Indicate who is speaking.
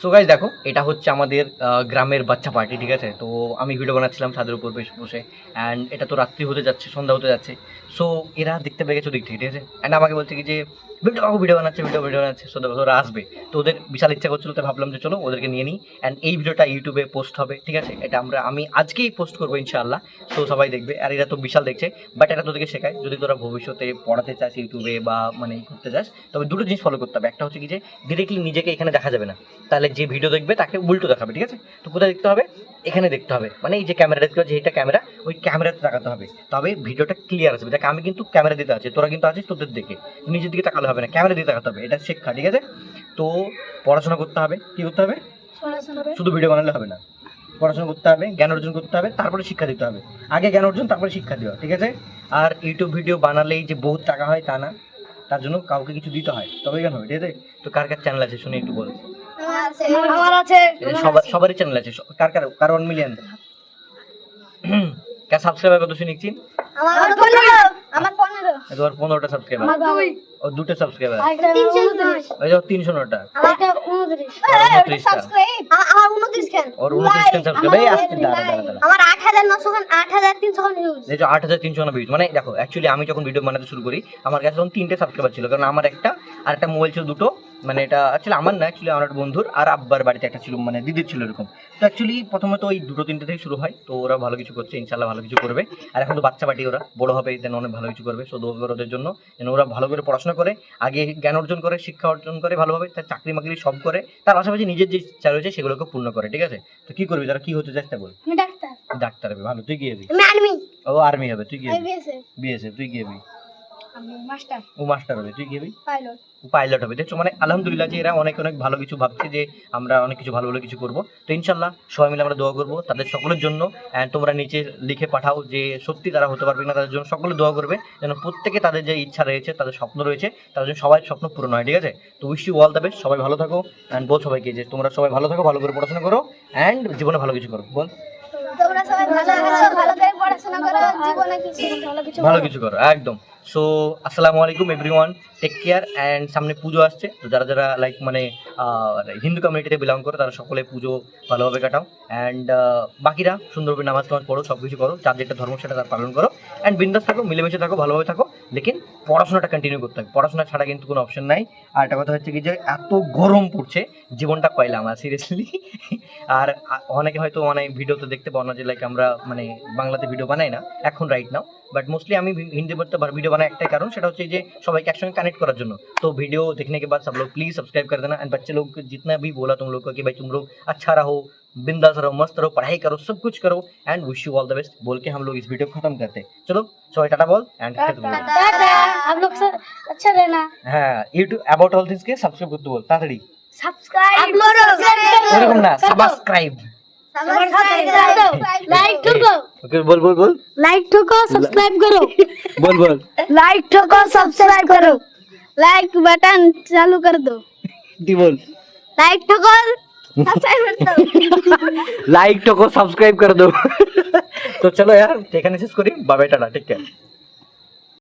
Speaker 1: So guys দেখো, এটা হচ্ছে আমাদের গ্রামের বাচ্চা পার্টি ঠিক আছে? তো আমি ভিডিও বানাচ্ছিলাম ছাদের উপর বেশ বসে অ্যান্ড এটা তো রাত্রি হতে যাচ্ছে, সন্ধ্যা হতে যাচ্ছে। সো এরা দেখতে পেয়ে গেছে দিক থেকে, ঠিক আছে? অ্যান্ড আমাকে বলছে কি যে ভিডিও বাবু ভিডিও বানাচ্ছে ভিডিও ভিডিও বানাচ্ছে সো ওরা আসবে। তো ওদের বিশাল ইচ্ছা করছিল তো ভাবলাম যে চলো ওদেরকে নিয়ে নিই। অ্যান্ড এই ভিডিওটা ইউটিউবে পোস্ট হবে, ঠিক আছে? এটা আমরা, আমি আজকেই পোস্ট করব, ইনশাআল্লাহ। তো সবাই দেখবে, আর এরা তো বিশাল দেখছে বাট এটা তোদেরকে শেখায়, যদি তোরা ভবিষ্যতে পড়াতে চাস ইউটিউবে বা মানে করতে চাস তবে দুটো জিনিস ফলো করতে হবে। একটা হচ্ছে কি যে ডিরেক্টলি নিজেকে এখানে দেখা যাবে না। তাহলে যে ভিডিও দেখবে, তাকে উল্টো দেখাবে, ঠিক আছে? তো কোথায় দেখতে হবে? এখানে দেখতে হবে। মানে এই যে ক্যামেরা দেখতে পাচ্ছি এইটা ক্যামেরা ওই ক্যামেরাতে তাকাতে হবে। তবে ভিডিওটা ক্লিয়ার আসবে দেখ আমি কিন্তু ক্যামেরা দিতে আছি তোরা কিন্তু আছিস তোদের দিকে। নিজের দিকে তাকালে হবে না ক্যামেরা দিয়ে তাকাতে হবে। এটা শিক্ষা ঠিক আছে? তো পড়াশোনা করতে হবে কি করতে হবে? শুধু ভিডিও বানালে হবে না। পড়াশোনা করতে হবে জ্ঞান অর্জন করতে হবে তারপরে শিক্ষা দিতে হবে। আগে জ্ঞান অর্জন তারপরে শিক্ষা দেওয়া ঠিক আছে? আর ইউটিউব ভিডিও বানালেই যে বহুত টাকা হয় তা না তার জন্য কাউকে কিছু দিতে হয়। তবে কেন হবে ঠিক আছে? তো কার কার চ্যানেল আছে শুনে একটু বল।
Speaker 2: আমার আছে।
Speaker 1: সবারই চ্যানেল আছে। কার কার কার ওয়ান মিলিয়ন কার সাবস্ক্রাইবার কত
Speaker 2: আমার পনেরো। আমার পনেরো।
Speaker 1: তোমার পনেরোটা সাবস্ক্রাইবার
Speaker 2: আমার দুই।
Speaker 1: ও দুটো সাবস্ক্রাইবার
Speaker 2: তিনশো উনত্রিশ।
Speaker 1: ওই যে তিনশো নটা
Speaker 2: আমারটা উনত্রিশ।
Speaker 1: উনত্রিশটা।
Speaker 2: আমার উনত্রিশ খান
Speaker 1: ওর উনত্রিশ খান সাবস্ক্রাইবার এই আসতে দাঁড়া দাঁড়া
Speaker 2: আমার আট হাজার নশো খান আট হাজার তিনশো খান ভিউজ
Speaker 1: এই যে আট হাজার তিনশো ভিউজ মানে দেখো অ্যাকচুয়ালি আমি যখন ভিডিও বানাতে শুরু করি আমার কাছে তখন তিনটে সাবস্ক্রাইবার ছিল। কারণ আমার একটা আর একটা মোবাইল ছিল দুটো। মানে এটা অ্যাকচুয়ালি আমার না অ্যাকচুয়ালি আমার একটা বন্ধুর আর আব্বার বাড়িতে একটা ছিল মানে দিদির ছিল এরকম। তো অ্যাকচুয়ালি প্রথমে তো ওই দুটো তিনটে থেকে শুরু হয় তো ওরা ভালো কিছু করছে ইনশাল্লাহ ভালো কিছু করবে। আর এখন তো বাচ্চা পাটি ওরা বড় হবে যেন অনেক ভালো কিছু করবে সো দোয়া ওদের জন্য যেন ওরা ভালো করে পড়াশোনা করে আগে জ্ঞান অর্জন করে শিক্ষা অর্জন করে ভালোভাবে তার চাকরি মাকরি সব করে তার পাশাপাশি নিজের যে ইচ্ছা রয়েছে সেগুলোকে পূর্ণ করে ঠিক আছে? তো কি করবি তারা কি হতে চেষ্টা করবি
Speaker 2: ডাক্তার।
Speaker 1: ডাক্তার হবে ভালো তুই কি হবি
Speaker 2: আর্মি।
Speaker 1: ও আর্মি হবে তুই কি
Speaker 2: বিএসএফ
Speaker 1: বিএসএফ তুই কি হবি
Speaker 2: আমি মাস্টার।
Speaker 1: ও মাস্টার হবে তুই কি হবি
Speaker 2: পাইলট
Speaker 1: পাইলট হবে দেখছ? মানে আলহামদুলিল্লাহ যে এরা অনেক অনেক ভালো কিছু ভাবছে যে আমরা অনেক কিছু ভালো ভালো কিছু করব। তো ইনশাল্লাহ সবাই মিলে আমরা দোয়া করব তাদের সকলের জন্য। অ্যান্ড তোমরা নিচে লিখে পাঠাও যে সত্যি তারা হতে পারবে না তাদের জন্য সকলে দোয়া করবে যেন প্রত্যেকে তাদের যে ইচ্ছা রয়েছে তাদের স্বপ্ন রয়েছে তাদের জন্য সবাই স্বপ্ন পূরণ হয় ঠিক আছে? তো wish you all the best সবাই ভালো থাকো অ্যান্ড বল সবাইকে যে তোমরা সবাই ভালো থাকো ভালো করে পড়াশোনা করো অ্যান্ড জীবনে ভালো কিছু করো। বল।
Speaker 2: তোমরা সবাই ভালো আছো ভালো করে পড়াশোনা করো জীবনে কিছু ভালো কিছু
Speaker 1: করো একদম। সো আসসালামু আলাইকুম এভরিওয়ান টেক কেয়ার অ্যান্ড সামনে পুজো আসছে। তো যারা যারা লাইক মানে হিন্দু কমিউনিটিতে বিলং করে, তারা সকলে পুজো ভালোভাবে কাটাও। অ্যান্ড বাকিরা সুন্দরভাবে নামাজ টামাজ পড়ো সব কিছু করো, যার যেটা ধর্ম সেটা তার পালন করো। অ্যান্ড বিন্দাস থাকো, মিলেমিশে থাকো, ভালোভাবে থাকো। লেকিন পড়াশোনাটা কন্টিনিউ করতে হবে। পড়াশোনা ছাড়া কিন্তু কোনো অপশন নাই। আর একটা কথা হচ্ছে কি যে, এত গরম পড়ছে, জীবনটা কয়লা আমার সিরিয়াসলি আর অনেকে হয়তো মানে অনেক ভিডিওতে দেখতে পাওয়া না যে লাইক আমরা মানে বাংলাতে ভিডিও বানাই না, এখন রাইট নাও বাট মোস্টলি আমি হিন্দি বলতে ভিডিও বানাই একটাই কারণ, সেটা হচ্ছে যে, সবাইকে একসঙ্গে কানেক্ট করার জন্য। তো ভিডিও দেখে के সব सब लोग प्लीज़ सब्सक्राइब कर देना एंड बच्चे लोग जितना भी बोला তুম लोग কি ভাই भाई तुम लोग बिंदास रहो मस्त रहो पढ़ाई करो सब कुछ करो and wish you all the best बोल के हम लोग इस वीडियो खत्म करते हैं। चलो सॉरी टाटा बोल एंड
Speaker 2: आप लोग सर अच्छा रहना।
Speaker 1: हाँ यूट्यूब अबाउट ऑल थिंग्स के सब्सक्राइब करते बोल तातड़ी।
Speaker 2: सब्सक्राइब करो।
Speaker 1: ना सब्सक्राइब
Speaker 2: लाइक ठोको। ओके सब्सक्राइब करो।
Speaker 1: बोल बोल।
Speaker 2: लाइक ठोको सब्सक्राइब करो। लाइक बटन चालू कर दो।
Speaker 1: बोल।
Speaker 2: लाइक ठोको।
Speaker 1: लाइक टोको सब्सक्राइब कर दो। तो चलो यार तो टेकन करी ठीक है।